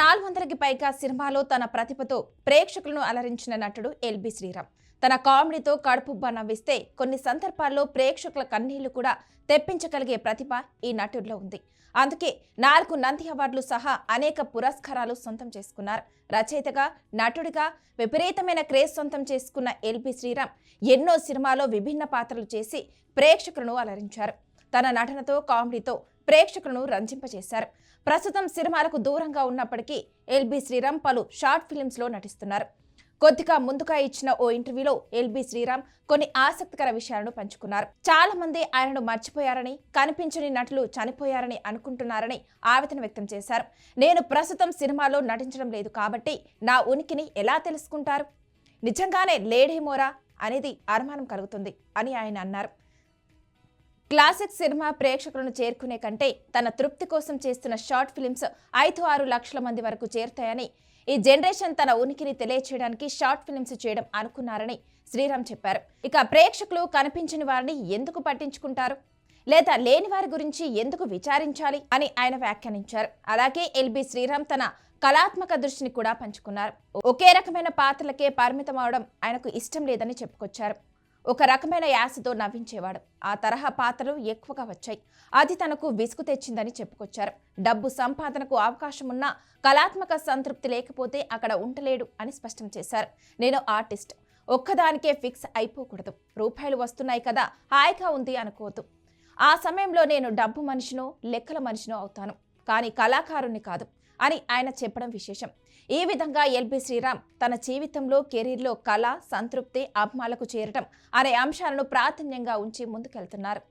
నాలుగు వందలకి పైగా సినిమాలో తన ప్రతిభతో ప్రేక్షకులను అలరించిన నటుడు ఎల్బి శ్రీరామ్. తన కామెడీతో కడుపుబ్బ నవ్విస్తే కొన్ని సందర్భాల్లో ప్రేక్షకుల కన్నీళ్ళు కూడా తెప్పించగలిగే ప్రతిభ ఈ నటుడిలో ఉంది. అందుకే నాలుగు నంది అవార్డులు సహా అనేక పురస్కారాలు సొంతం చేసుకున్నారు. రచయితగా నటుడిగా విపరీతమైన క్రేజ్ సొంతం చేసుకున్న ఎల్బి శ్రీరామ్ ఎన్నో సినిమాలో విభిన్న పాత్రలు చేసి ప్రేక్షకులను అలరించారు. తన నటనతో కామెడీతో ప్రేక్షకులను రంజింపజేశారు. ప్రస్తుతం సినిమాలకు దూరంగా ఉన్నప్పటికీ ఎల్బి శ్రీరామ్ పలు షార్ట్ ఫిలిమ్స్లో నటిస్తున్నారు. కొద్దిగా ముందుగా ఇచ్చిన ఓ ఇంటర్వ్యూలో ఎల్బి శ్రీరామ్ కొన్ని ఆసక్తికర విషయాలను పంచుకున్నారు. చాలా మంది ఆయనను మర్చిపోయారని కనిపించని నటులు చనిపోయారని అనుకుంటున్నారని ఆవేదన వ్యక్తం చేశారు. నేను ప్రస్తుతం సినిమాలో నటించడం లేదు కాబట్టి నా ఉనికిని ఎలా తెలుసుకుంటారు? నిజంగానే లేడేమోరా అనేది అనుమానం కలుగుతుంది అని ఆయన అన్నారు. క్లాసిక్ సినిమా ప్రేక్షకులను చేరుకునే కంటే తన తృప్తి కోసం చేస్తున్న షార్ట్ ఫిలిమ్స్ ఐదు ఆరు లక్షల మంది వరకు చేరుతాయని ఈ జనరేషన్ తన ఉనికిని తెలియచేయడానికి షార్ట్ ఫిలిమ్స్ చేయడం అనుకున్నారని శ్రీరామ్ చెప్పారు. ఇక ప్రేక్షకులు కనిపించని వారిని ఎందుకు పట్టించుకుంటారు? లేదా లేని వారి గురించి ఎందుకు విచారించాలి అని ఆయన వ్యాఖ్యానించారు. అలాగే ఎల్బి శ్రీరామ్ తన కళాత్మక దృష్టిని కూడా పంచుకున్నారు. ఒకే రకమైన పాత్రలకే పరిమితం అవడం ఆయనకు ఇష్టం లేదని చెప్పుకొచ్చారు. ఒక రకమైన యాసతో నవ్వించేవాడు. ఆ తరహా పాత్రలు ఎక్కువగా వచ్చాయి. అది తనకు విసుగు తెచ్చిందని చెప్పుకొచ్చారు. డబ్బు సంపాదనకు అవకాశం ఉన్నా కళాత్మక సంతృప్తి లేకపోతే అక్కడ ఉండలేడు అని స్పష్టం చేశారు. నేను ఆర్టిస్ట్. ఒక్కదానికే ఫిక్స్ అయిపోకూడదు. రూపాయలు వస్తున్నాయి కదా హాయిగా ఉంది అనుకోవద్దు. ఆ సమయంలో నేను డబ్బు మనిషినో లెక్కల మనిషినో అవుతాను. కానీ కళాకారుణ్ణి కాదు అని ఆయన చెప్పడం విశేషం. ఈ విధంగా ఎల్బి శ్రీరామ్ తన జీవితంలో కెరీర్లో కళ సంతృప్తి అభిమాలకు చేరటం అనే అంశాలను ప్రాధాన్యంగా ఉంచి ముందుకెళ్తున్నారు.